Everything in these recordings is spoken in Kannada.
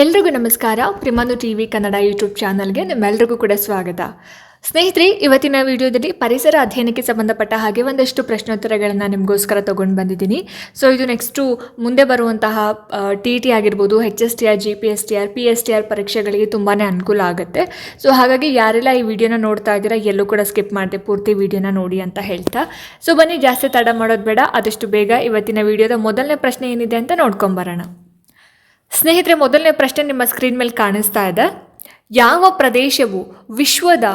ಎಲ್ರಿಗೂ ನಮಸ್ಕಾರ. ಪ್ರಿಮಾನು ಟಿ ವಿ ಕನ್ನಡ ಯೂಟ್ಯೂಬ್ ಚಾನಲ್ಗೆ ನಿಮ್ಮೆಲ್ಲರಿಗೂ ಕೂಡ ಸ್ವಾಗತ. ಸ್ನೇಹಿತರೆ, ಇವತ್ತಿನ ವಿಡಿಯೋದಲ್ಲಿ ಪರಿಸರ ಅಧ್ಯಯನಕ್ಕೆ ಸಂಬಂಧಪಟ್ಟ ಹಾಗೆ ಒಂದಷ್ಟು ಪ್ರಶ್ನೋತ್ತರಗಳನ್ನು ನಿಮಗೋಸ್ಕರ ತೊಗೊಂಡು ಬಂದಿದ್ದೀನಿ. ಸೊ ಇದು ನೆಕ್ಸ್ಟು ಮುಂದೆ ಬರುವಂತಹ ಟಿ ಟಿ ಆಗಿರ್ಬೋದು H S T R G P S T R P S T R ಪರೀಕ್ಷೆಗಳಿಗೆ ತುಂಬಾ ಅನುಕೂಲ ಆಗುತ್ತೆ. ಸೊ ಹಾಗಾಗಿ ಯಾರೆಲ್ಲ ಈ ವಿಡಿಯೋನ ನೋಡ್ತಾ ಇದ್ದೀರಾ, ಎಲ್ಲೂ ಕೂಡ ಸ್ಕಿಪ್ ಮಾಡಿದೆ ಪೂರ್ತಿ ವಿಡಿಯೋನ ನೋಡಿ ಅಂತ ಹೇಳ್ತಾ. ಸೊ ಬನ್ನಿ, ಜಾಸ್ತಿ ತಡ ಮಾಡೋದು ಬೇಡ, ಆದಷ್ಟು ಬೇಗ ಇವತ್ತಿನ ವಿಡಿಯೋದ ಮೊದಲನೇ ಪ್ರಶ್ನೆ ಏನಿದೆ ಅಂತ ನೋಡ್ಕೊಂಬರೋಣ ಸ್ನೇಹಿತರೆ ಮೊದಲನೇ ಪ್ರಶ್ನೆ ನಿಮ್ಮ ಸ್ಕ್ರೀನ್ ಮೇಲೆ ಕಾಣಿಸ್ತಾ ಇದೆ. ಯಾವ ಪ್ರದೇಶವು ವಿಶ್ವದ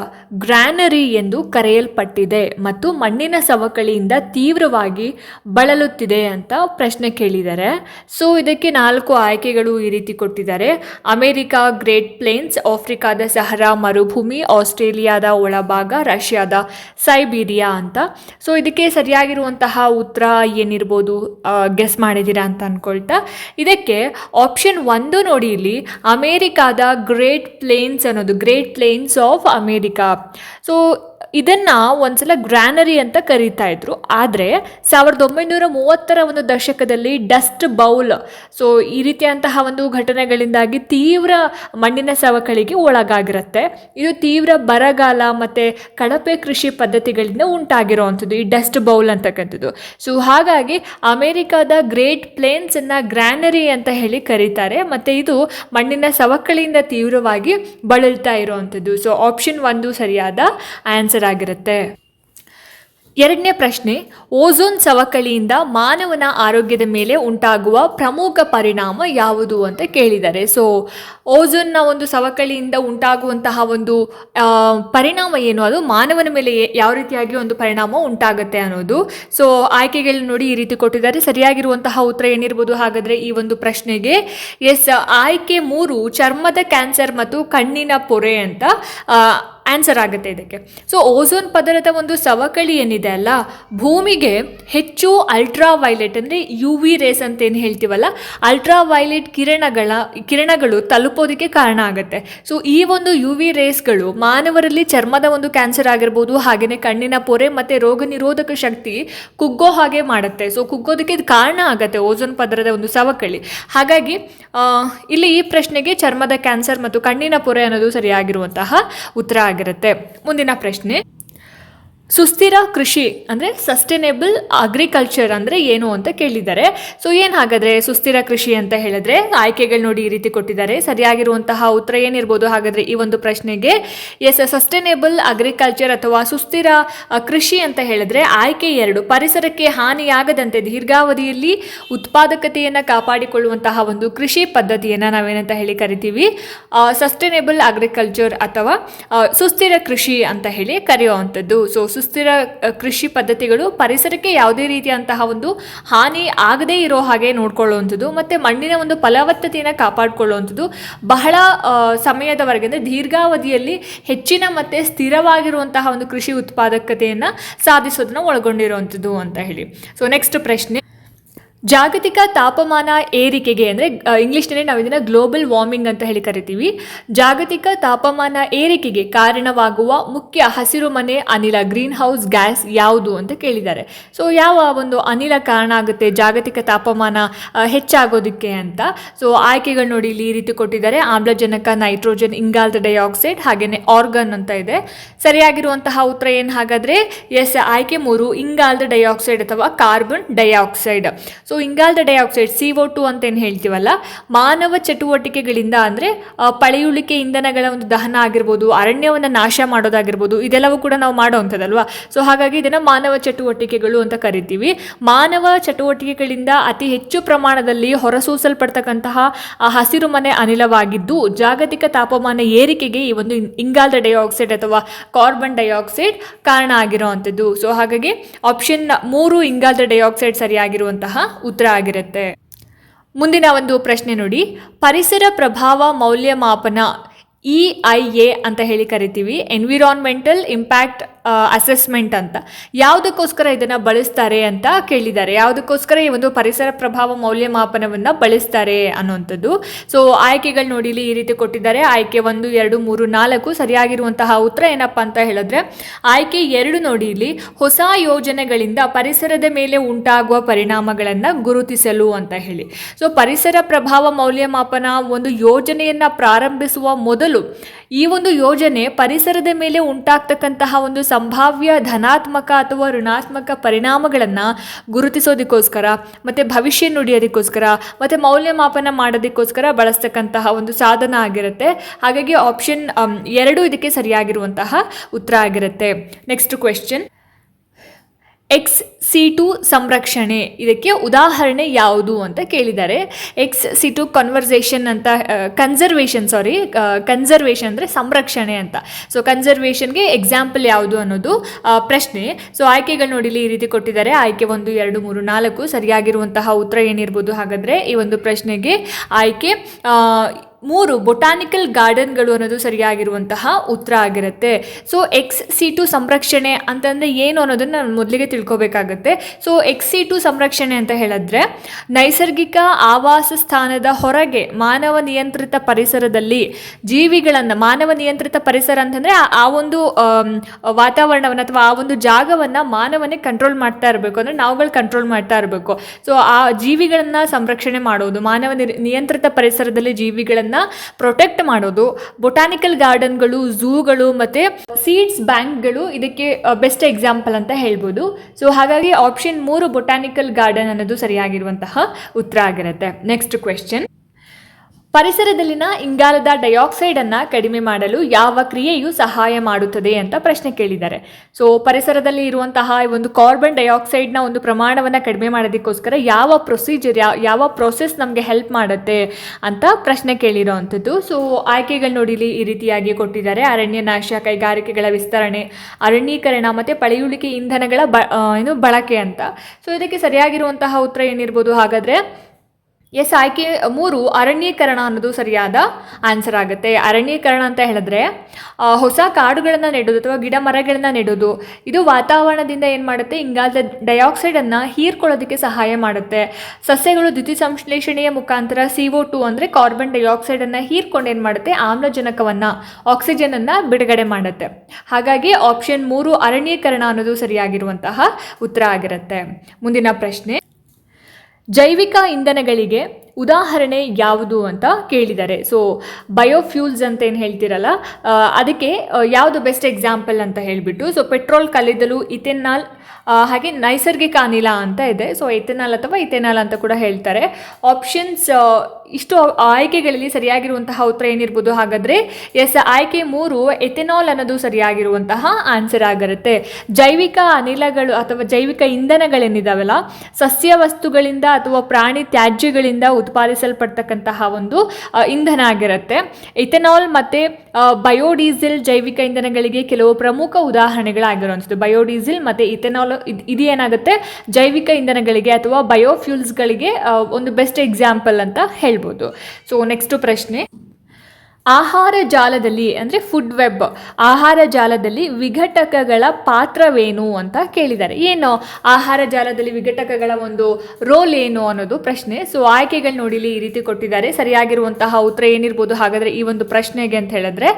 ಗ್ರ್ಯಾನರಿ ಎಂದು ಕರೆಯಲ್ಪಟ್ಟಿದೆ ಮತ್ತು ಮಣ್ಣಿನ ಸವಕಳಿಯಿಂದ ತೀವ್ರವಾಗಿ ಬಳಲುತ್ತಿದೆ ಅಂತ ಪ್ರಶ್ನೆ ಕೇಳಿದ್ದಾರೆ ಸೊ ಇದಕ್ಕೆ ನಾಲ್ಕು ಆಯ್ಕೆಗಳು ಈ ರೀತಿ ಕೊಟ್ಟಿದ್ದಾರೆ. ಅಮೆರಿಕ, ಗ್ರೇಟ್ ಪ್ಲೇನ್ಸ್, ಆಫ್ರಿಕಾದ ಸಹರಾ, ಮರುಭೂಮಿ, ಆಸ್ಟ್ರೇಲಿಯಾದ ಒಳಭಾಗ, ರಷ್ಯಾದ ಸೈಬೀರಿಯಾ ಅಂತ. ಸೊ ಇದಕ್ಕೆ ಸರಿಯಾಗಿರುವಂತಹ ಉತ್ತರ ಏನಿರ್ಬೋದು ಗೆಸ್ ಮಾಡಿದ್ದೀರಾ ಅಂತ ಅಂದ್ಕೊಳ್ತಾ ಇದಕ್ಕೆ ಆಪ್ಷನ್ ಒಂದು ನೋಡಿ ಇಲ್ಲಿ, ಅಮೇರಿಕಾದ ಗ್ರೇಟ್ ಪ್ಲೇನ್ಸ್ ಅನ್ನೋದು Great Plains of America so ಇದನ್ನ ಒಂದ್ಸಲ ಗ್ರ್ಯಾನರಿ ಅಂತ ಕರೀತಾ ಇದ್ರು. ಆದರೆ ಸಾವಿರದ ಒಂಬೈನೂರ ಮೂವತ್ತರ ಒಂದು ದಶಕದಲ್ಲಿ ಡಸ್ಟ್ ಬೌಲ್, ಸೊ ಈ ರೀತಿಯಂತಹ ಒಂದು ಘಟನೆಗಳಿಂದಾಗಿ ತೀವ್ರ ಮಣ್ಣಿನ ಸವಕಳಿಗೆ ಒಳಗಾಗಿರುತ್ತೆ. ಇದು ತೀವ್ರ ಬರಗಾಲ ಮತ್ತು ಕಳಪೆ ಕೃಷಿ ಪದ್ಧತಿಗಳಿಂದ ಉಂಟಾಗಿರುವಂಥದ್ದು, ಈ ಡಸ್ಟ್ ಬೌಲ್ ಅಂತಕ್ಕಂಥದ್ದು. ಸೊ ಹಾಗಾಗಿ ಅಮೇರಿಕಾದ ಗ್ರೇಟ್ ಪ್ಲೇನ್ಸನ್ನು ಗ್ರ್ಯಾನರಿ ಅಂತ ಹೇಳಿ ಕರೀತಾರೆ. ಮತ್ತು ಇದು ಮಣ್ಣಿನ ಸವಕಳಿಯಿಂದ ತೀವ್ರವಾಗಿ ಬಳಲ್ತಾ ಇರುವಂಥದ್ದು. ಸೊ ಆಪ್ಷನ್ ಒಂದು ಸರಿಯಾದ ಆನ್ಸರ್ ಆಗಿರುತ್ತೆ ಎರಡನೇ ಪ್ರಶ್ನೆ ಓಝೋನ್ ಸವಕಳಿಯಿಂದ ಮಾನವನ ಆರೋಗ್ಯದ ಮೇಲೆ ಉಂಟಾಗುವ ಪ್ರಮುಖ ಪರಿಣಾಮ ಯಾವುದು ಅಂತ ಕೇಳಿದ್ದಾರೆ ಸೊ ಓಝೋನ್ನ ಒಂದು ಸವಕಳಿಯಿಂದ ಉಂಟಾಗುವಂತಹ ಒಂದು ಪರಿಣಾಮ ಏನು? ಅದು ಮಾನವನ ಮೇಲೆ ಯಾವ ರೀತಿಯಾಗಿ ಒಂದು ಪರಿಣಾಮ ಉಂಟಾಗುತ್ತೆ ಅನ್ನೋದು. ಸೊ ಆಯ್ಕೆಗಳನ್ನ ನೋಡಿ ಈ ರೀತಿ ಕೊಟ್ಟಿದ್ದಾರೆ. ಸರಿಯಾಗಿರುವಂತಹ ಉತ್ತರ ಏನಿರ್ಬೋದು? ಹಾಗಾದರೆ ಈ ಒಂದು ಪ್ರಶ್ನೆಗೆ, ಎಸ್, ಆಯ್ಕೆ ಮೂರು ಚರ್ಮದ ಕ್ಯಾನ್ಸರ್ ಮತ್ತು ಕಣ್ಣಿನ ಪೊರೆ ಅಂತ ಆನ್ಸರ್ ಆಗುತ್ತೆ ಇದಕ್ಕೆ. ಸೊ ಓಝೋನ್ ಪದರದ ಒಂದು ಸವಕಳಿ ಏನಿದೆ ಅಲ್ಲ, ಭೂಮಿಗೆ ಹೆಚ್ಚು ಅಲ್ಟ್ರಾ ವೈಲೆಟ್ ಅಂದರೆ ಯು ವಿ ರೇಸ್ ಅಂತ ಏನು ಹೇಳ್ತೀವಲ್ಲ ಅಲ್ಟ್ರಾ ವೈಲೆಟ್ ಕಿರಣಗಳ, ಕಿರಣಗಳು ತಲುಪೋದಕ್ಕೆ ಕಾರಣ ಆಗುತ್ತೆ. ಸೊ ಈ ಒಂದು ಯು ವಿ ರೇಸ್ಗಳು ಮಾನವರಲ್ಲಿ ಚರ್ಮದ ಒಂದು ಕ್ಯಾನ್ಸರ್ ಆಗಿರ್ಬೋದು ಹಾಗೆಯೇ ಕಣ್ಣಿನ ಪೊರೆ ಮತ್ತು ರೋಗ ನಿರೋಧಕ ಶಕ್ತಿ ಕುಗ್ಗೋ ಹಾಗೆ ಮಾಡುತ್ತೆ. ಸೊ ಕುಗ್ಗೋದಕ್ಕೆ ಇದು ಕಾರಣ ಆಗುತ್ತೆ ಓಝೋನ್ ಪದರದ ಒಂದು ಸವಕಳಿ. ಹಾಗಾಗಿ ಇಲ್ಲಿ ಈ ಪ್ರಶ್ನೆಗೆ ಚರ್ಮದ ಕ್ಯಾನ್ಸರ್ ಮತ್ತು ಕಣ್ಣಿನ ಪೊರೆ ಅನ್ನೋದು ಸರಿಯಾಗಿರುವಂತಹ ಉತ್ತರ ಆಗಿರುತ್ತೆ. ಮುಂದಿನ ಪ್ರಶ್ನೆ. ಸುಸ್ಥಿರ ಕೃಷಿ ಅಂದರೆ ಸಸ್ಟೈನೇಬಲ್ ಅಗ್ರಿಕಲ್ಚರ್ ಅಂದರೆ ಏನು ಅಂತ ಕೇಳಿದ್ದಾರೆ. ಸೊ ಏನು ಹಾಗಾದರೆ ಸುಸ್ಥಿರ ಕೃಷಿ ಅಂತ ಹೇಳಿದ್ರೆ ಆಯ್ಕೆಗಳು ನೋಡಿ ಈ ರೀತಿ ಕೊಟ್ಟಿದ್ದಾರೆ. ಸರಿಯಾಗಿರುವಂತಹ ಉತ್ತರ ಏನಿರ್ಬೋದು ಹಾಗಾದರೆ ಈ ಒಂದು ಪ್ರಶ್ನೆಗೆ? ಎಸ್ ಸಸ್ಟೈನೇಬಲ್ ಅಗ್ರಿಕಲ್ಚರ್ ಅಥವಾ ಸುಸ್ಥಿರ ಕೃಷಿ ಅಂತ ಹೇಳಿದ್ರೆ ಆಯ್ಕೆ ಎರಡು. ಪರಿಸರಕ್ಕೆ ಹಾನಿಯಾಗದಂತೆ ದೀರ್ಘಾವಧಿಯಲ್ಲಿ ಉತ್ಪಾದಕತೆಯನ್ನು ಕಾಪಾಡಿಕೊಳ್ಳುವಂತಹ ಒಂದು ಕೃಷಿ ಪದ್ಧತಿಯನ್ನು ನಾವೇನಂತ ಹೇಳಿ ಕರಿತೀವಿ. ಸಸ್ಟೈನೇಬಲ್ ಅಗ್ರಿಕಲ್ಚರ್ ಅಥವಾ ಸುಸ್ಥಿರ ಕೃಷಿ ಅಂತ ಹೇಳಿ ಕರೆಯುವಂಥದ್ದು. ಸೊ ಸುಸ್ಥಿರ ಕೃಷಿ ಪದ್ಧತಿಗಳು ಪರಿಸರಕ್ಕೆ ಯಾವುದೇ ರೀತಿಯಂತಹ ಒಂದು ಹಾನಿ ಆಗದೇ ಇರೋ ಹಾಗೆ ನೋಡ್ಕೊಳ್ಳುವಂಥದ್ದು, ಮತ್ತು ಮಣ್ಣಿನ ಒಂದು ಫಲವತ್ತತೆಯನ್ನು ಕಾಪಾಡಿಕೊಳ್ಳುವಂಥದ್ದು, ಬಹಳ ಸಮಯದವರೆಗೆ ಅಂದರೆ ದೀರ್ಘಾವಧಿಯಲ್ಲಿ ಹೆಚ್ಚಿನ ಮತ್ತು ಸ್ಥಿರವಾಗಿರುವಂತಹ ಒಂದು ಕೃಷಿ ಉತ್ಪಾದಕತೆಯನ್ನು ಸಾಧಿಸೋದನ್ನ ಒಳಗೊಂಡಿರುವಂಥದ್ದು ಅಂತ ಹೇಳಿ. ಸೊ ನೆಕ್ಸ್ಟ್ ಪ್ರಶ್ನೆ. ಜಾಗತಿಕ ತಾಪಮಾನ ಏರಿಕೆಗೆ ಅಂದರೆ ಇಂಗ್ಲೀಷ್ನಲ್ಲಿ ನಾವು ಇದನ್ನು ಗ್ಲೋಬಲ್ ವಾರ್ಮಿಂಗ್ ಅಂತ ಹೇಳಿ ಕರಿತೀವಿ. ಜಾಗತಿಕ ತಾಪಮಾನ ಏರಿಕೆಗೆ ಕಾರಣವಾಗುವ ಮುಖ್ಯ ಹಸಿರು ಮನೆ, ಅನಿಲ, ಗ್ರೀನ್ ಹೌಸ್, ಗ್ಯಾಸ್ ಯಾವುದು ಅಂತ ಕೇಳಿದ್ದಾರೆ. ಸೊ ಯಾವ ಒಂದು ಅನಿಲ ಕಾರಣ ಆಗುತ್ತೆ ಜಾಗತಿಕ ತಾಪಮಾನ ಹೆಚ್ಚಾಗೋದಕ್ಕೆ ಅಂತ? ಸೊ ಆಯ್ಕೆಗಳು ನೋಡಿ ಇಲ್ಲಿ ಈ ರೀತಿ ಕೊಟ್ಟಿದ್ದಾರೆ. ಆಮ್ಲಜನಕ, ನೈಟ್ರೋಜನ್, ಇಂಗಾಲದ ಡೈಆಕ್ಸೈಡ್, ಹಾಗೆಯೇ ಆರ್ಗನ್ ಅಂತ ಇದೆ. ಸರಿಯಾಗಿರುವಂತಹ ಉತ್ತರ ಏನು ಹಾಗಾದರೆ, ಎಸ್, ಆಯ್ಕೆ ಮೂರು, ಇಂಗಾಲದ ಡೈಆಕ್ಸೈಡ್ ಅಥವಾ ಕಾರ್ಬನ್ ಡೈಆಕ್ಸೈಡ್. ಸೊ ಇಂಗಾಲದ ಡೈಆಕ್ಸೈಡ್ ಸಿ ಒ ಟು ಅಂತ ಏನು ಹೇಳ್ತೀವಲ್ಲ, ಮಾನವ ಚಟುವಟಿಕೆಗಳಿಂದ ಅಂದರೆ ಪಳೆಯುಳಿಕೆ ಇಂಧನಗಳ ಒಂದು ದಹನ ಆಗಿರ್ಬೋದು, ಅರಣ್ಯವನ್ನು ನಾಶ ಮಾಡೋದಾಗಿರ್ಬೋದು, ಇದೆಲ್ಲವೂ ಕೂಡ ನಾವು ಮಾಡೋವಂಥದ್ದಲ್ವಾ ಸೊ ಹಾಗಾಗಿ ಇದನ್ನು ಮಾನವ ಚಟುವಟಿಕೆಗಳು ಅಂತ ಕರಿತೀವಿ. ಮಾನವ ಚಟುವಟಿಕೆಗಳಿಂದ ಅತಿ ಹೆಚ್ಚು ಪ್ರಮಾಣದಲ್ಲಿ ಹೊರಸೂಸಲ್ಪಡ್ತಕ್ಕಂತಹ ಹಸಿರು ಮನೆ ಅನಿಲವಾಗಿದ್ದು, ಜಾಗತಿಕ ತಾಪಮಾನ ಏರಿಕೆಗೆ ಈ ಒಂದು ಇಂಗಾಲದ ಡೈಆಕ್ಸೈಡ್ ಅಥವಾ ಕಾರ್ಬನ್ ಡೈಆಕ್ಸೈಡ್ ಕಾರಣ ಆಗಿರುವಂಥದ್ದು ಸೊ ಹಾಗಾಗಿ, ಆಪ್ಷನ್ ಮೂರು ಇಂಗಾಲದ ಡೈಆಕ್ಸೈಡ್ ಸರಿಯಾಗಿರುವಂತಹ ಉತ್ತರ ಆಗಿರುತ್ತೆ. ಮುಂದಿನ ಒಂದು ಪ್ರಶ್ನೆ ನೋಡಿ. ಪರಿಸರ ಪ್ರಭಾವ ಮೌಲ್ಯಮಾಪನ ಇ ಐ ಎ ಅಂತ ಹೇಳಿ ಕರಿತೀವಿ. ಎನ್ವಿರಾನ್ಮೆಂಟಲ್ ಇಂಪ್ಯಾಕ್ಟ್ ಅಸೆಸ್ಮೆಂಟ್ ಅಂತ. ಯಾವುದಕ್ಕೋಸ್ಕರ ಇದನ್ನು ಬಳಸ್ತಾರೆ ಅಂತ ಕೇಳಿದ್ದಾರೆ. ಯಾವುದಕ್ಕೋಸ್ಕರ ಈ ಒಂದು ಪರಿಸರ ಪ್ರಭಾವ ಮೌಲ್ಯಮಾಪನವನ್ನು ಬಳಸ್ತಾರೆ ಅನ್ನುವಂಥದ್ದು ಸೊ ಆಯ್ಕೆಗಳು ನೋಡಿ ಇಲ್ಲಿ ಈ ರೀತಿ ಕೊಟ್ಟಿದ್ದಾರೆ. ಆಯ್ಕೆ ಒಂದು, ಎರಡು, ಮೂರು, ನಾಲ್ಕು ಸರಿಯಾಗಿರುವಂತಹ ಉತ್ತರ ಏನಪ್ಪ ಅಂತ ಹೇಳಿದ್ರೆ, ಆಯ್ಕೆ ಎರಡು ನೋಡಿ ಇಲ್ಲಿ ಹೊಸ ಯೋಜನೆಗಳಿಂದ ಪರಿಸರದ ಮೇಲೆ ಉಂಟಾಗುವ ಪರಿಣಾಮಗಳನ್ನು ಗುರುತಿಸಲು ಅಂತ ಹೇಳಿ. ಸೊ ಪರಿಸರ ಪ್ರಭಾವ ಮೌಲ್ಯಮಾಪನ ಒಂದು ಯೋಜನೆಯನ್ನು ಪ್ರಾರಂಭಿಸುವ ಮೊದಲು ಈ ಒಂದು ಯೋಜನೆ ಪರಿಸರದ ಮೇಲೆ ಉಂಟಾಗ್ತಕ್ಕಂತಹ ಒಂದು ಸಂಭಾವ್ಯ ಧನಾತ್ಮಕ ಅಥವಾ ಋಣಾತ್ಮಕ ಪರಿಣಾಮಗಳನ್ನು ಗುರುತಿಸೋದಕ್ಕೋಸ್ಕರ, ಮತ್ತು ಭವಿಷ್ಯ ನುಡಿಯೋದಕ್ಕೋಸ್ಕರ, ಮತ್ತು ಮೌಲ್ಯಮಾಪನ ಮಾಡೋದಕ್ಕೋಸ್ಕರ ಬಳಸ್ತಕ್ಕಂತಹ ಒಂದು ಸಾಧನ ಆಗಿರುತ್ತೆ. ಹಾಗಾಗಿ ಆಪ್ಷನ್ ಎರಡು ಇದಕ್ಕೆ ಸರಿಯಾಗಿರುವಂತಹ ಉತ್ತರ ಆಗಿರುತ್ತೆ. Next question ex situ ಸಂರಕ್ಷಣೆ. ಇದಕ್ಕೆ ಉದಾಹರಣೆ ಯಾವುದು ಅಂತ ಕೇಳಿದ್ದಾರೆ. ಎಕ್ಸ್ ಸಿ ಟು ಕನ್ವರ್ಸೇಷನ್ ಅಂತ ಕನ್ಸರ್ವೇಷನ್ ಸಾರಿ ಕನ್ಸರ್ವೇಷನ್ ಅಂದರೆ ಸಂರಕ್ಷಣೆ ಅಂತ. ಸೊ ಕನ್ಸರ್ವೇಷನ್ಗೆ ಎಕ್ಸಾಂಪಲ್ ಯಾವುದು ಅನ್ನೋದು ಪ್ರಶ್ನೆ. ಸೊ ಆಯ್ಕೆಗಳು ನೋಡಿ ಇಲ್ಲಿ ಈ ರೀತಿ ಕೊಟ್ಟಿದ್ದಾರೆ. ಆಯ್ಕೆ ಒಂದು, ಎರಡು, ಮೂರು, ನಾಲ್ಕು. ಸರಿಯಾಗಿರುವಂತಹ ಉತ್ತರ ಏನಿರ್ಬೋದು ಹಾಗಾದರೆ ಈ ಒಂದು ಪ್ರಶ್ನೆಗೆ ಆಯ್ಕೆ ಮೂರು ಬೊಟಾನಿಕಲ್ ಗಾರ್ಡನ್ಗಳು ಅನ್ನೋದು ಸರಿಯಾಗಿರುವಂತಹ ಉತ್ತರ ಆಗಿರುತ್ತೆ. ಸೊ ಎಕ್ಸ್ ಸಿ ಟು ಸಂರಕ್ಷಣೆ ಅಂತಂದರೆ ಏನು ಅನ್ನೋದನ್ನು ನಾನು ಮೊದಲಿಗೆ ತಿಳ್ಕೊಬೇಕಾಗತ್ತೆ. ಸೊ ಎಕ್ಸ್ ಸಿ ಟು ಸಂರಕ್ಷಣೆ ಅಂತ ಹೇಳಿದ್ರೆ, ನೈಸರ್ಗಿಕ ಆವಾಸ ಸ್ಥಾನದ ಹೊರಗೆ ಮಾನವ ನಿಯಂತ್ರಿತ ಪರಿಸರದಲ್ಲಿ ಜೀವಿಗಳನ್ನು, ಮಾನವ ನಿಯಂತ್ರಿತ ಪರಿಸರ ಅಂತಂದರೆ ಆ- ಒಂದು ವಾತಾವರಣವನ್ನು ಅಥವಾ ಆ ಒಂದು ಜಾಗವನ್ನು ಮಾನವನೇ ಕಂಟ್ರೋಲ್ ಮಾಡ್ತಾ ಇರಬೇಕು. ಅಂದರೆ ನಾವುಗಳು ಕಂಟ್ರೋಲ್ ಮಾಡ್ತಾ ಇರಬೇಕು. ಸೊ ಆ ಜೀವಿಗಳನ್ನು ಸಂರಕ್ಷಣೆ ಮಾಡೋದು, ಮಾನವ ನಿಯಂತ್ರಿತ ಪರಿಸರದಲ್ಲಿ ಜೀವಿಗಳನ್ನು ಪ್ರೊಟೆಕ್ಟ್ ಮಾಡೋದು. ಬೊಟಾನಿಕಲ್ ಗಾರ್ಡನ್ಗಳು ಝೂಗಳು ಮತ್ತು ಸೀಡ್ಸ್ ಬ್ಯಾಂಕ್ಗಳು ಇದಕ್ಕೆ ಬೆಸ್ಟ್ ಎಕ್ಸಾಂಪಲ್ ಅಂತ ಹೇಳ್ಬೋದು. ಸೊ ಹಾಗಾಗಿ ಆಪ್ಷನ್ ಮೂರು ಬೊಟಾನಿಕಲ್ ಗಾರ್ಡನ್ ಅನ್ನೋದು ಸರಿಯಾಗಿರುವಂತಹ ಉತ್ತರ ಆಗಿರುತ್ತೆ. ನೆಕ್ಸ್ಟ್ ಕ್ವೆಶ್ಚನ್ ಪರಿಸರದಲ್ಲಿನ ಇಂಗಾಲದ ಡೈಆಕ್ಸೈಡ್ ಅನ್ನ ಕಡಿಮೆ ಮಾಡಲು ಯಾವ ಕ್ರಿಯೆಯು ಸಹಾಯ ಮಾಡುತ್ತದೆ ಅಂತ ಪ್ರಶ್ನೆ ಕೇಳಿದ್ದಾರೆ. ಸೊ ಪರಿಸರದಲ್ಲಿ ಇರುವಂತಹ ಒಂದು ಕಾರ್ಬನ್ ಡೈಆಕ್ಸೈಡ್ನ ಒಂದು ಪ್ರಮಾಣವನ್ನು ಕಡಿಮೆ ಮಾಡೋದಕ್ಕೋಸ್ಕರ ಯಾವ ಪ್ರೊಸೀಜರ್ ಯಾವ ಯಾವ ಪ್ರೊಸೆಸ್ ನಮಗೆ ಹೆಲ್ಪ್ ಮಾಡುತ್ತೆ ಅಂತ ಪ್ರಶ್ನೆ ಕೇಳಿರೋ ಅಂಥದ್ದು ಸೊ ಆಯ್ಕೆಗಳು ನೋಡಿಲಿ ಈ ರೀತಿಯಾಗಿ ಕೊಟ್ಟಿದ್ದಾರೆ. ಅರಣ್ಯ ನಾಶ ಕೈಗಾರಿಕೆಗಳ ವಿಸ್ತರಣೆ, ಅರಣ್ಯೀಕರಣ ಮತ್ತು ಪಳೆಯುಳಿಕೆ ಇಂಧನಗಳ ಬ ಏನು ಬಳಕೆ ಅಂತ. ಸೊ ಇದಕ್ಕೆ ಸರಿಯಾಗಿರುವಂತಹ ಉತ್ತರ ಏನಿರ್ಬೋದು? ಹಾಗಾದರೆ ಎಸ್ ಆಯ್ಕೆ ಮೂರು ಅರಣ್ಯೀಕರಣ ಅನ್ನೋದು ಸರಿಯಾದ ಆನ್ಸರ್ ಆಗುತ್ತೆ. ಅರಣ್ಯೀಕರಣ ಅಂತ ಹೇಳಿದ್ರೆ ಹೊಸ ಕಾಡುಗಳನ್ನು ನೆಡೋದು ಅಥವಾ ಗಿಡ ಮರಗಳನ್ನು ನೆಡೋದು. ಇದು ವಾತಾವರಣದಿಂದ ಏನು ಮಾಡುತ್ತೆ? ಇಂಗಾಲದ ಡೈಆಕ್ಸೈಡನ್ನು ಹೀರ್ಕೊಳ್ಳೋದಕ್ಕೆ ಸಹಾಯ ಮಾಡುತ್ತೆ. ಸಸ್ಯಗಳು ದ್ಯುತಿ ಸಂಶ್ಲೇಷಣೆಯ ಮುಖಾಂತರ ಸಿ ಒ ಟು ಅಂದರೆ ಕಾರ್ಬನ್ ಡೈಆಕ್ಸೈಡನ್ನು ಹೀರ್ಕೊಂಡು ಏನು ಮಾಡುತ್ತೆ? ಆಮ್ಲಜನಕವನ್ನು ಆಕ್ಸಿಜನನ್ನು ಬಿಡುಗಡೆ ಮಾಡುತ್ತೆ. ಹಾಗಾಗಿ ಆಪ್ಷನ್ ಮೂರು ಅರಣ್ಯೀಕರಣ ಅನ್ನೋದು ಸರಿಯಾಗಿರುವಂತಹ ಉತ್ತರ ಆಗಿರುತ್ತೆ. ಮುಂದಿನ ಪ್ರಶ್ನೆ ಜೈವಿಕ ಇಂಧನಗಳಿಗೆ ಉದಾಹರಣೆ ಯಾವುದು ಅಂತ ಕೇಳಿದ್ದಾರೆ. ಸೊ ಬಯೋಫ್ಯೂಲ್ಸ್ ಅಂತ ಏನು ಹೇಳ್ತಿರಲ್ಲ ಅದಕ್ಕೆ ಯಾವುದು ಬೆಸ್ಟ್ ಎಕ್ಸಾಂಪಲ್ ಅಂತ ಹೇಳಿಬಿಟ್ಟು ಸೊ ಪೆಟ್ರೋಲ್ ಕಲ್ಲಿದ್ದಲು ಇಥೆನಾಲ್ ಹಾಗೆ ನೈಸರ್ಗಿಕ ಅನಿಲ ಅಂತ ಇದೆ. ಸೊ ಎಥೆನಾಲ್ ಅಥವಾ ಇಥೆನಾಲ್ ಅಂತ ಕೂಡ ಹೇಳ್ತಾರೆ. ಆಪ್ಷನ್ಸ್ ಇಷ್ಟು ಆಯ್ಕೆಗಳಲ್ಲಿ ಸರಿಯಾಗಿರುವಂತಹ ಉತ್ತರ ಏನಿರ್ಬೋದು ಹಾಗಾದರೆ, ಎಸ್, ಆಯ್ಕೆ ಮೂರು, ಎಥೆನಾಲ್ ಅನ್ನೋದು ಸರಿಯಾಗಿರುವಂತಹ ಆನ್ಸರ್ ಆಗಿರುತ್ತೆ ಜೈವಿಕ ಅನಿಲಗಳು ಅಥವಾ ಜೈವಿಕ ಇಂಧನಗಳೇನಿದಾವಲ್ಲ ಸಸ್ಯ ವಸ್ತುಗಳಿಂದ ಅಥವಾ ಪ್ರಾಣಿ ತ್ಯಾಜ್ಯಗಳಿಂದ ಉತ್ಪಾದಿಸಲ್ಪಡ್ತಕ್ಕಂತಹ ಒಂದು ಇಂಧನ ಆಗಿರುತ್ತೆ. ಇಥೆನಾಲ್ ಮತ್ತು ಬಯೋಡೀಸೆಲ್ ಜೈವಿಕ ಇಂಧನಗಳಿಗೆ ಕೆಲವು ಪ್ರಮುಖ ಉದಾಹರಣೆಗಳಾಗಿರುವಂಥದ್ದು. ಬಯೋಡೀಸೆಲ್ ಮತ್ತು ಇಥೆನಾಲ್ ಇದ್- ಏನಾಗುತ್ತೆ ಜೈವಿಕ ಇಂಧನಗಳಿಗೆ ಅಥವಾ ಬಯೋಫ್ಯೂಲ್ಸ್ಗಳಿಗೆ ಒಂದು ಬೆಸ್ಟ್ ಎಕ್ಸಾಂಪಲ್ ಅಂತ ಹೇಳ್ಬೋದು. ಸೊ ನೆಕ್ಸ್ಟ್ ಪ್ರಶ್ನೆ. ಆಹಾರ ಜಾಲದಲ್ಲಿ ಅಂದರೆ ಫುಡ್ ವೆಬ್ ಆಹಾರ ಜಾಲದಲ್ಲಿ ವಿಘಟಕಗಳ ಪಾತ್ರವೇನು ಅಂತ ಕೇಳಿದ್ದಾರೆ. ಏನು ಆಹಾರ ಜಾಲದಲ್ಲಿ ವಿಘಟಕಗಳ ಒಂದು ರೋಲ್ ಏನು ಅನ್ನೋದು ಪ್ರಶ್ನೆ. ಸೊ ಆಯ್ಕೆಗಳು ನೋಡಿ ಇಲ್ಲಿ ಈ ರೀತಿ ಕೊಟ್ಟಿದ್ದಾರೆ. ಸರಿಯಾಗಿರುವಂತಹ ಉತ್ತರ ಏನಿರ್ಬೋದು? ಹಾಗಾದರೆ ಈ ಒಂದು ಪ್ರಶ್ನೆಗೆ ಅಂತ ಹೇಳಿದ್ರೆ,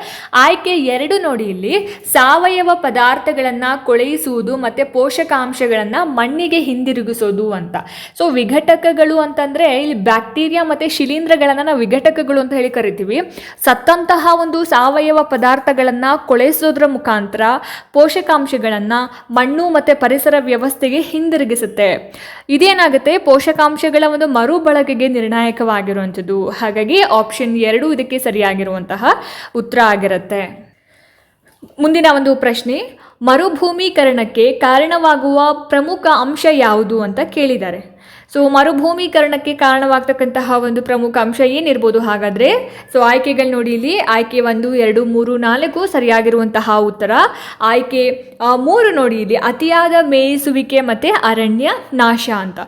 ಆಯ್ಕೆ ಎರಡು ನೋಡಿ ಇಲ್ಲಿ. ಸಾವಯವ ಪದಾರ್ಥಗಳನ್ನು ಕೊಳೆಯಿಸುವುದು ಮತ್ತು ಪೋಷಕಾಂಶಗಳನ್ನು ಮಣ್ಣಿಗೆ ಹಿಂದಿರುಗಿಸೋದು ಅಂತ. ಸೊ ವಿಘಟಕಗಳು ಅಂತಂದರೆ ಇಲ್ಲಿ ಬ್ಯಾಕ್ಟೀರಿಯಾ ಮತ್ತು ಶಿಲೀಂಧ್ರಗಳನ್ನು ನಾವು ವಿಘಟಕಗಳು ಅಂತ ಹೇಳಿ ಕರಿತೀವಿ. ಸತ್ತಂತಹ ಒಂದು ಸಾವಯವ ಪದಾರ್ಥಗಳನ್ನು ಕೊಳೆಸೋದ್ರ ಮುಖಾಂತರ ಪೋಷಕಾಂಶಗಳನ್ನು ಮಣ್ಣು ಮತ್ತು ಪರಿಸರ ವ್ಯವಸ್ಥೆಗೆ ಹಿಂದಿರುಗಿಸುತ್ತೆ. ಇದೇನಾಗುತ್ತೆ? ಪೋಷಕಾಂಶಗಳ ಒಂದು ಮರುಬಳಕೆಗೆ ನಿರ್ಣಾಯಕವಾಗಿರುವಂಥದ್ದು. ಹಾಗಾಗಿ ಆಪ್ಷನ್ ಎರಡು ಇದಕ್ಕೆ ಸರಿಯಾಗಿರುವಂತಹ ಉತ್ತರ ಆಗಿರುತ್ತೆ. ಮುಂದಿನ ಒಂದು ಪ್ರಶ್ನೆ, ಮರುಭೂಮೀಕರಣಕ್ಕೆ ಕಾರಣವಾಗುವ ಪ್ರಮುಖ ಅಂಶ ಯಾವುದು ಅಂತ ಕೇಳಿದ್ದಾರೆ. ಸೊ ಮರುಭೂಮೀಕರಣಕ್ಕೆ ಕಾರಣವಾಗ್ತಕ್ಕಂತಹ ಒಂದು ಪ್ರಮುಖ ಅಂಶ ಏನಿರ್ಬೋದು ಹಾಗಾದರೆ? ಸೊ ಆಯ್ಕೆಗಳು ನೋಡಿ ಇಲ್ಲಿ. ಆಯ್ಕೆ ಒಂದು, ಎರಡು, ಮೂರು, ನಾಲ್ಕು ಸರಿಯಾಗಿರುವಂತಹ ಉತ್ತರ. ಆಯ್ಕೆ ಮೂರು ನೋಡಿ ಇಲ್ಲಿ. ಅತಿಯಾದ ಮೇಯಿಸುವಿಕೆ ಮತ್ತು ಅರಣ್ಯ ನಾಶ ಅಂತ.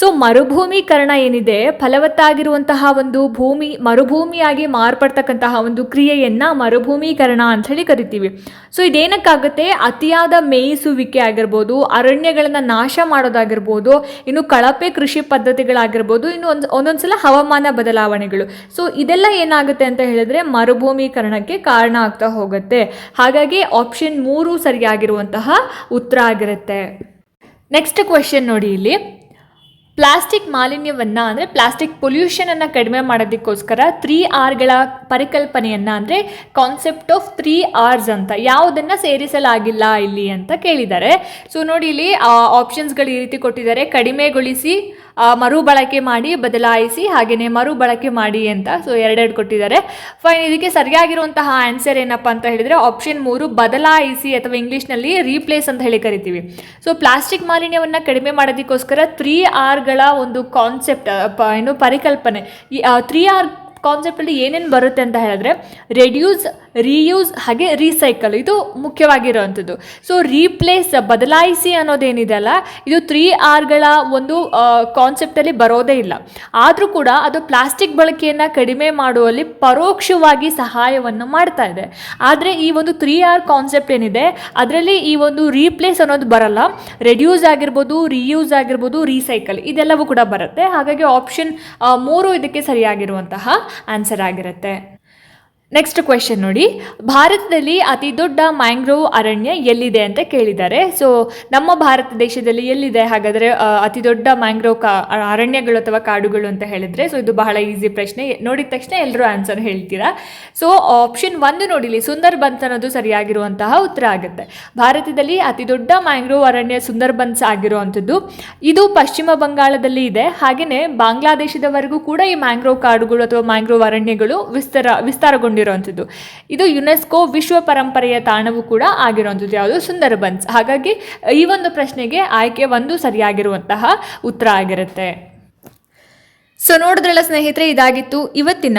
ಸೊ ಮರುಭೂಮೀಕರಣ ಏನಿದೆ? ಫಲವತ್ತಾಗಿರುವಂತಹ ಒಂದು ಭೂಮಿ, ಮರುಭೂಮಿಯಾಗಿ ಮಾರ್ಪಡ್ತಕ್ಕಂತಹ ಒಂದು ಕ್ರಿಯೆಯನ್ನು ಮರುಭೂಮೀಕರಣ ಅಂತ ಹೇಳಿ ಕರಿತೀವಿ. ಸೊ ಇದೇನಕ್ಕಾಗುತ್ತೆ? ಅತಿಯಾದ ಮೇಯಿಸುವಿಕೆ ಆಗಿರ್ಬೋದು, ಅರಣ್ಯಗಳನ್ನು ನಾಶ ಮಾಡೋದಾಗಿರ್ಬೋದು, ಇನ್ನು ಕಳಪೆ ಕೃಷಿ ಪದ್ಧತಿಗಳಾಗಿರ್ಬೋದು, ಇನ್ನು ಒಂದು, ಒಂದೊಂದ್ಸಲ ಹವಾಮಾನ ಬದಲಾವಣೆಗಳು. ಸೊ ಇದೆಲ್ಲ ಏನಾಗುತ್ತೆ ಅಂತ ಹೇಳಿದ್ರೆ ಮರುಭೂಮೀಕರಣಕ್ಕೆ ಕಾರಣ ಆಗ್ತಾ ಹೋಗುತ್ತೆ. ಹಾಗಾಗಿ ಆಪ್ಷನ್ ಮೂರು ಸರಿಯಾಗಿರುವಂತಹ ಉತ್ತರ ಆಗಿರುತ್ತೆ. ನೆಕ್ಸ್ಟ್ ಕ್ವೆಶನ್ ನೋಡಿ ಇಲ್ಲಿ. ಪ್ಲಾಸ್ಟಿಕ್ ಮಾಲಿನ್ಯವನ್ನು ಅಂದರೆ ಪ್ಲಾಸ್ಟಿಕ್ ಪೊಲ್ಯೂಷನನ್ನು ಕಡಿಮೆ ಮಾಡೋದಕ್ಕೋಸ್ಕರ ತ್ರೀ ಆರ್ಗಳ ಪರಿಕಲ್ಪನೆಯನ್ನು ಅಂದರೆ ಕಾನ್ಸೆಪ್ಟ್ ಆಫ್ ತ್ರೀ ಆರ್ಸ್ ಅಂತ, ಯಾವುದನ್ನು ಸೇರಿಸಲಾಗಿಲ್ಲ ಇಲ್ಲಿ ಅಂತ ಕೇಳಿದ್ದಾರೆ. ಸೊ ನೋಡಿ ಇಲ್ಲಿ ಆಪ್ಷನ್ಸ್ಗಳು ಈ ರೀತಿ ಕೊಟ್ಟಿದ್ದಾರೆ. ಕಡಿಮೆಗೊಳಿಸಿ ಮರುಬಳಕೆ ಮಾಡಿ ಬದಲಾಯಿಸಿ ಹಾಗೆಯೇ ಮರುಬಳಕೆ ಮಾಡಿ ಅಂತ ಸೊ ಎರಡೆರಡು ಕೊಟ್ಟಿದ್ದಾರೆ. ಫೈನ್ ಇದಕ್ಕೆ ಸರಿಯಾಗಿರುವಂತಹ ಆನ್ಸರ್ ಏನಪ್ಪ ಅಂತ ಹೇಳಿದರೆ ಆಪ್ಷನ್ ಮೂರು ಬದಲಾಯಿಸಿ ಅಥವಾ ಇಂಗ್ಲೀಷ್ನಲ್ಲಿ ರೀಪ್ಲೇಸ್ ಅಂತ ಹೇಳಿ ಕರಿತೀವಿ. ಸೊ ಪ್ಲಾಸ್ಟಿಕ್ ಮಾಲಿನ್ಯವನ್ನು ಕಡಿಮೆ ಮಾಡೋದಕ್ಕೋಸ್ಕರ ತ್ರೀ ಆರ್ಗಳ ಒಂದು ಕಾನ್ಸೆಪ್ಟ್ ಏನು ಪರಿಕಲ್ಪನೆ. ಈ ತ್ರೀ ಆರ್ ಕಾನ್ಸೆಪ್ಟಲ್ಲಿ ಏನೇನು ಬರುತ್ತೆ ಅಂತ ಹೇಳಿದ್ರೆ ರೆಡ್ಯೂಸ್ ರೀಯೂಸ್ ಹಾಗೆ ರೀಸೈಕಲ್ ಇದು ಮುಖ್ಯವಾಗಿರುವಂಥದ್ದು. ಸೊ ರೀಪ್ಲೇಸ್ ಬದಲಾಯಿಸಿ ಅನ್ನೋದೇನಿದೆ ಅಲ್ಲ, ಇದು ತ್ರೀ ಆರ್ಗಳ ಒಂದು ಕಾನ್ಸೆಪ್ಟಲ್ಲಿ ಬರೋದೇ ಇಲ್ಲ. ಆದರೂ ಕೂಡ ಅದು ಪ್ಲಾಸ್ಟಿಕ್ ಬಳಕೆಯನ್ನು ಕಡಿಮೆ ಮಾಡುವಲ್ಲಿ ಪರೋಕ್ಷವಾಗಿ ಸಹಾಯವನ್ನು ಮಾಡ್ತಾ ಇದೆ. ಆದರೆ ಈ ಒಂದು ತ್ರೀ ಆರ್ ಕಾನ್ಸೆಪ್ಟ್ ಏನಿದೆ, ಅದರಲ್ಲಿ ಈ ಒಂದು ರೀಪ್ಲೇಸ್ ಅನ್ನೋದು ಬರಲ್ಲ. ರೆಡ್ಯೂಸ್ ಆಗಿರ್ಬೋದು ರೀಯೂಸ್ ಆಗಿರ್ಬೋದು ರೀಸೈಕಲ್ ಇದೆಲ್ಲವೂ ಕೂಡ ಬರುತ್ತೆ. ಹಾಗಾಗಿ ಆಪ್ಷನ್ ಮೂರು ಇದಕ್ಕೆ ಸರಿಯಾಗಿರುವಂತಹ ಆನ್ಸರ್ ಆಗಿರುತ್ತೆ. ನೆಕ್ಸ್ಟ್ ಕ್ವೆಶನ್ ನೋಡಿ. ಭಾರತದಲ್ಲಿ ಅತಿ ದೊಡ್ಡ ಮ್ಯಾಂಗ್ರೋವ್ ಅರಣ್ಯ ಎಲ್ಲಿದೆ ಅಂತ ಕೇಳಿದ್ದಾರೆ. ಸೊ ನಮ್ಮ ಭಾರತ ದೇಶದಲ್ಲಿ ಎಲ್ಲಿದೆ? ಹಾಗಾದರೆ ಅತಿ ದೊಡ್ಡ ಮ್ಯಾಂಗ್ರೋವ್ ಅರಣ್ಯಗಳು ಅಥವಾ ಕಾಡುಗಳು ಅಂತ ಹೇಳಿದ್ರೆ, ಸೊ ಇದು ಬಹಳ ಈಸಿ ಪ್ರಶ್ನೆ. ನೋಡಿದ ತಕ್ಷಣ ಎಲ್ಲರೂ ಆನ್ಸರ್ ಹೇಳ್ತೀರಾ? ಸೊ ಆಪ್ಷನ್ ಒಂದು ನೋಡಿಲಿ ಸುಂದರ್ಬನ್ಸ್ ಅನ್ನೋದು ಸರಿಯಾಗಿರುವಂತಹ ಉತ್ತರ ಆಗುತ್ತೆ. ಭಾರತದಲ್ಲಿ ಅತಿ ದೊಡ್ಡ ಮ್ಯಾಂಗ್ರೋವ್ ಅರಣ್ಯ ಸುಂದರ್ಬನ್ಸ್ ಆಗಿರುವಂಥದ್ದು, ಇದು ಪಶ್ಚಿಮ ಬಂಗಾಳದಲ್ಲಿ ಇದೆ. ಹಾಗೆಯೇ ಬಾಂಗ್ಲಾದೇಶದವರೆಗೂ ಕೂಡ ಈ ಮ್ಯಾಂಗ್ರೋವ್ ಕಾಡುಗಳು ಅಥವಾ ಮ್ಯಾಂಗ್ರೋವ್ ಅರಣ್ಯಗಳು ವಿಸ್ತಾರ ವಿಸ್ತಾರಗೊಂಡಿರುವಂಥದ್ದು ಇದು ಯುನೆಸ್ಕೋ ವಿಶ್ವ ಪರಂಪರೆಯ ತಾಣವು ಕೂಡ ಆಗಿರುವಂಥದ್ದು. ಯಾವುದು? ಸುಂದರಬನ್ಸ್ ಹಾಗಾಗಿ ಈ ಒಂದು ಪ್ರಶ್ನೆಗೆ ಆಯ್ಕೆ ಒಂದು ಸರಿಯಾಗಿರುವಂತಹ ಉತ್ತರ ಆಗಿರುತ್ತೆ. ಸೊ ನೋಡಿದ್ರಲ್ಲ ಸ್ನೇಹಿತರೆ, ಇದಾಗಿತ್ತು ಇವತ್ತಿನ